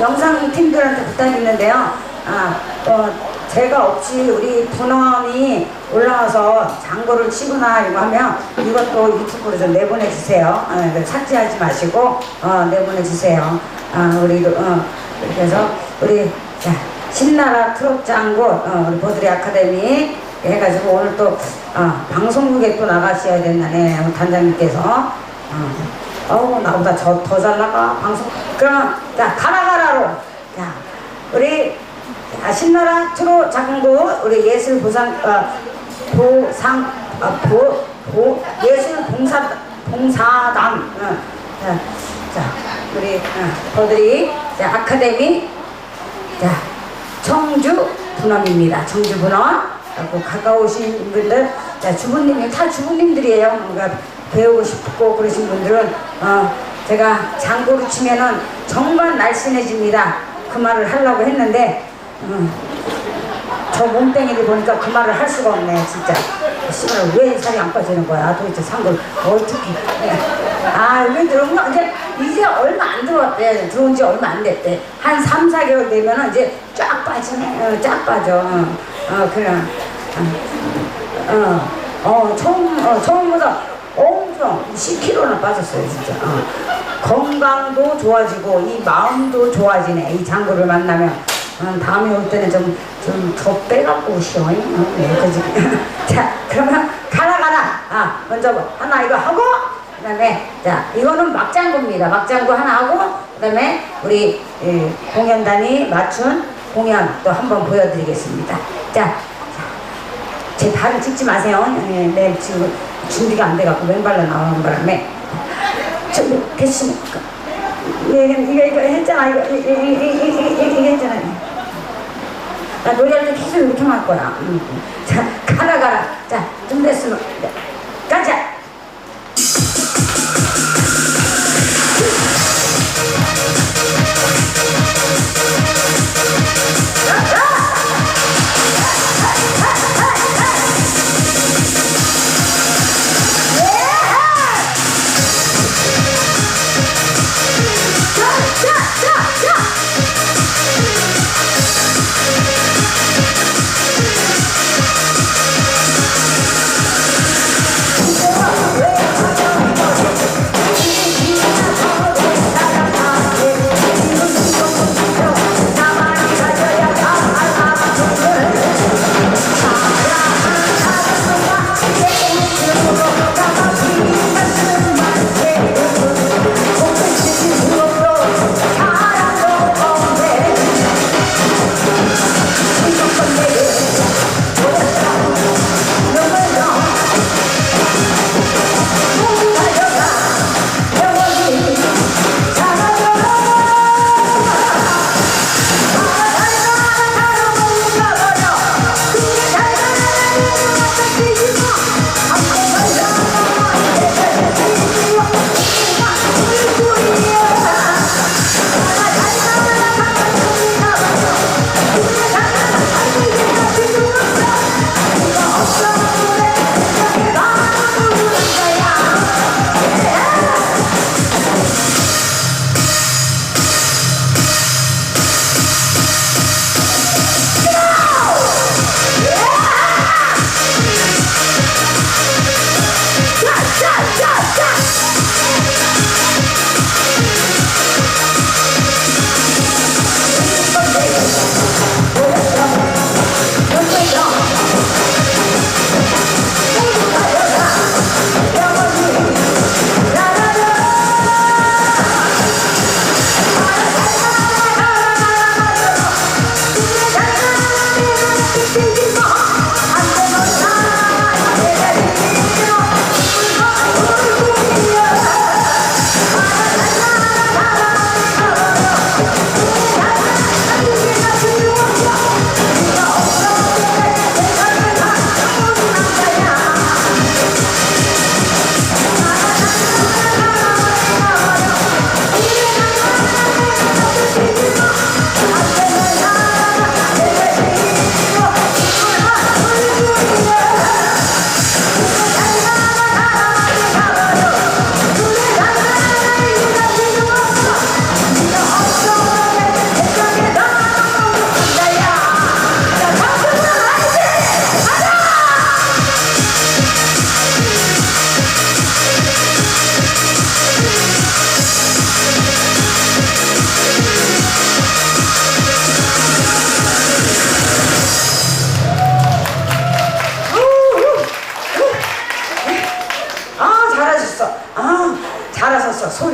영상 팀들한테 부탁드리는데요. 아, 어, 제가 없이 우리 분원이 올라와서 장고를 치거나 이거 하면 이것도 유튜브로 좀 내보내주세요. 어, 이거 삭제하지 마시고 어, 내보내주세요. 아, 우리 어, 해서 우리 자, 신나라 트롯 장고 어, 우리 보드리 아카데미 해가지고 오늘 또 아, 방송국에 또 나가셔야 된다네 단장님께서 어, 어우 나보다 저 더 잘 나가 방송 그럼 자 가라 가라로 자 우리 자, 신나라 트롯 장고 우리 예술 보상 어, 보상 어, 보, 보 예술 봉사 봉사단 어, 자, 자 우리 어, 보드리 자 아카데미 자, 청주 분원입니다. 청주 분원. 그리고 가까우신 분들, 자, 주부님이 다 주부님들이에요. 그러니까 배우고 싶고 그러신 분들은, 어, 제가 장구를 치면은 정말 날씬해집니다. 그 말을 하려고 했는데, 음, 저 몸뚱이를 보니까 그 말을 할 수가 없네, 진짜. 씨발, 왜 살이 안 빠지는 거야? 도대체 산걸 어떻게. 아, 여기 들어온 거, 이제, 이제 얼마 안 들어왔대. 들어온 지 얼마 안 됐대. 한 3, 4개월 되면은 이제 쫙 빠지네. 어, 쫙 빠져. 어, 어 그래. 어, 어, 어, 처음, 어, 처음보다 엄청 10kg나 빠졌어요, 진짜. 어. 건강도 좋아지고, 이 마음도 좋아지네. 이 장구를 만나면. 어, 다음에 올 때는 좀, 좀더 빼갖고 오시오. 어, 네, 그지? 자, 그러면 가라, 가라. 아, 먼저 뭐 하나 이거 하고, 그 다음에, 자, 이거는 막장구입니다. 막장구 하나 하고, 그 다음에 우리 예, 공연단이 맞춘 공연 또 한번 보여드리겠습니다. 자, 제 발을 찍지 마세요. 예, 네, 지금 준비가 안 돼갖고 맨발로 나오는 바람에. 저, 대신, 이거, 이거, 이거 했잖아. 이거, 이거, 이거, 이거, 이거, 이거, 이거 했잖아. 나 노래할 때 계속 이렇게만 할 거야. 음. 자, 가라, 가라. 자, 좀 됐으면.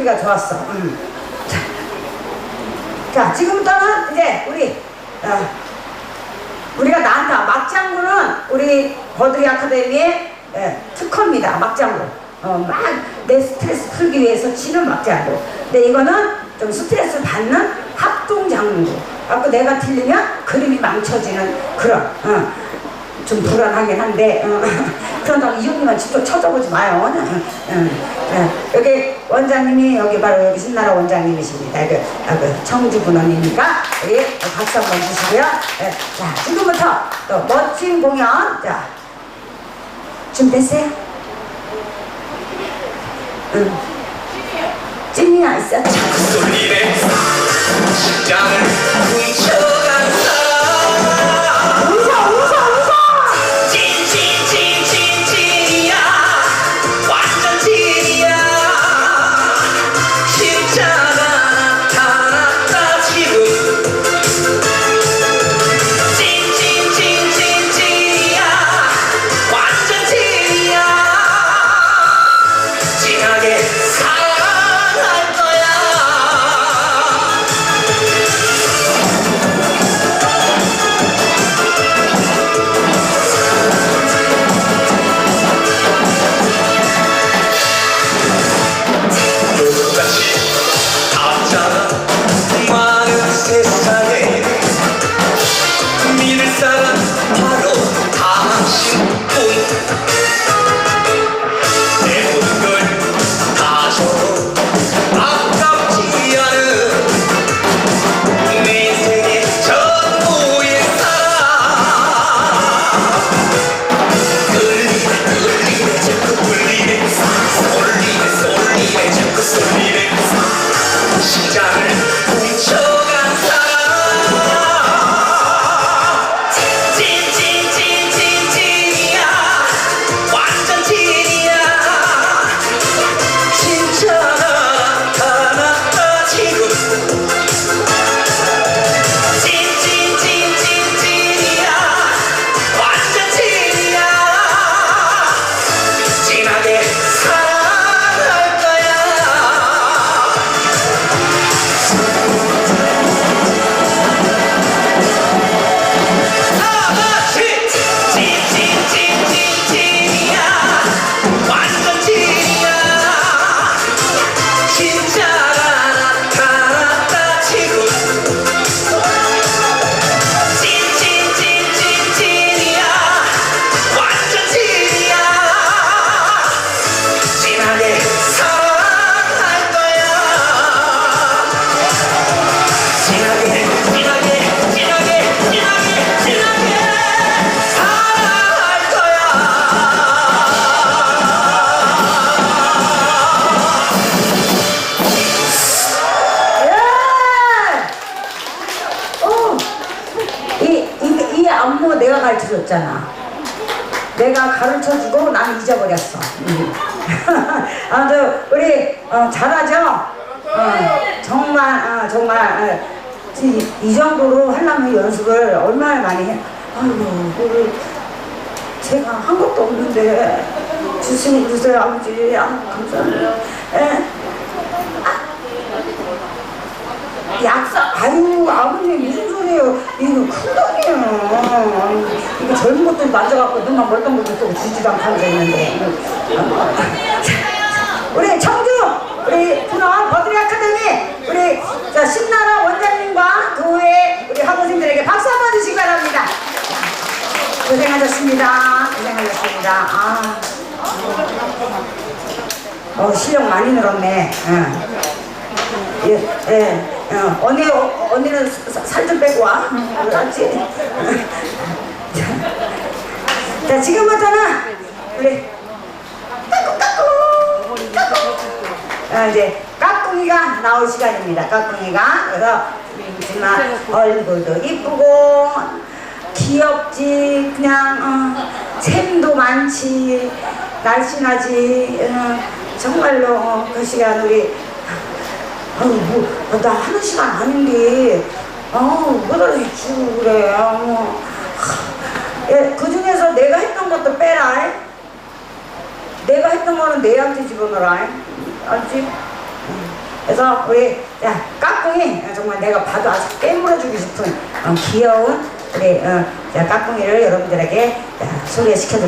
소리가 좋았어. 음. 자, 자, 지금부터는 이제 우리 어, 우리가 난타 막장구는 우리 버드리 아카데미의 예, 특허입니다. 막장구. 어, 막 내 스트레스 풀기 위해서 치는 막장구. 근데 이거는 좀 스트레스 받는 합동 장구. 아까 내가 틀리면 그림이 망쳐지는 그런. 어, 좀 불안하긴 한데 어, 그런다고 이용기만 직접 쳐다보지 마요. 어, 어, 어. 여기 원장님이 여기 바로 여기 신나라 원장님이십니다. 그, 아, 그 청주 분원이니까 여기 박수 한번 주시고요. 예, 자 지금부터 또 멋진 공연 자 준비됐어요? 응. 찐이야 있어. 솔리네 심장을 훔쳐 가 가르쳐줬잖아. 내가 가르쳐주고 난 잊어버렸어. 음. 아무튼 우리 어, 잘하죠? 어, 정말 어, 정말 어, 이, 이 정도로 하려면 연습을 얼마나 많이 해. 아이고 우리 제가 한 것도 없는데 주시면 주세요 아버지. 아, 감사합니다. 예? 약사 아유 아버님 무슨 소리예요 이거 큰돈 이에요 이거 젊은 것들 만져갖고 눈만 멀던 것도 쓰고 주지도 않고 앉아있는데 우리 청주 우리 분원 버드리 아카데미 우리 자 신나라 원장님과 그 후에 우리 학우생들에게 박수 한 번 주시기 바랍니다 고생하셨습니다 고생하셨습니다 아. 어 실력 많이 늘었네 응. 예, 예. 어, 언니, 어, 언니는 살 좀 빼고 와. 알았지? 자, 자, 지금부터는 우리 까꿍, 까꿍, 까꿍. 어, 이제 까꿍이가 나올 시간입니다. 까꿍이가. 그래서 그렇지만 얼굴도 이쁘고 귀엽지. 그냥 어, 샘도 많지. 날씬하지. 어, 정말로 어, 그 시간 우리 아유, 뭐, 나 하는 시간 아닌데, 아우, 뭐다 주 그래, 어. 예, 그 중에서 내가 했던 것도 빼라. 이. 내가 했던 거는 내한테 집어넣어라. 이. 알지? 응. 그래서 우리 자 까꿍이 정말 내가 봐도 아주 깨물어주고 싶은 어, 귀여운 우리 어, 자, 까꿍이를 여러분들에게 자, 소개시켜드릴게요.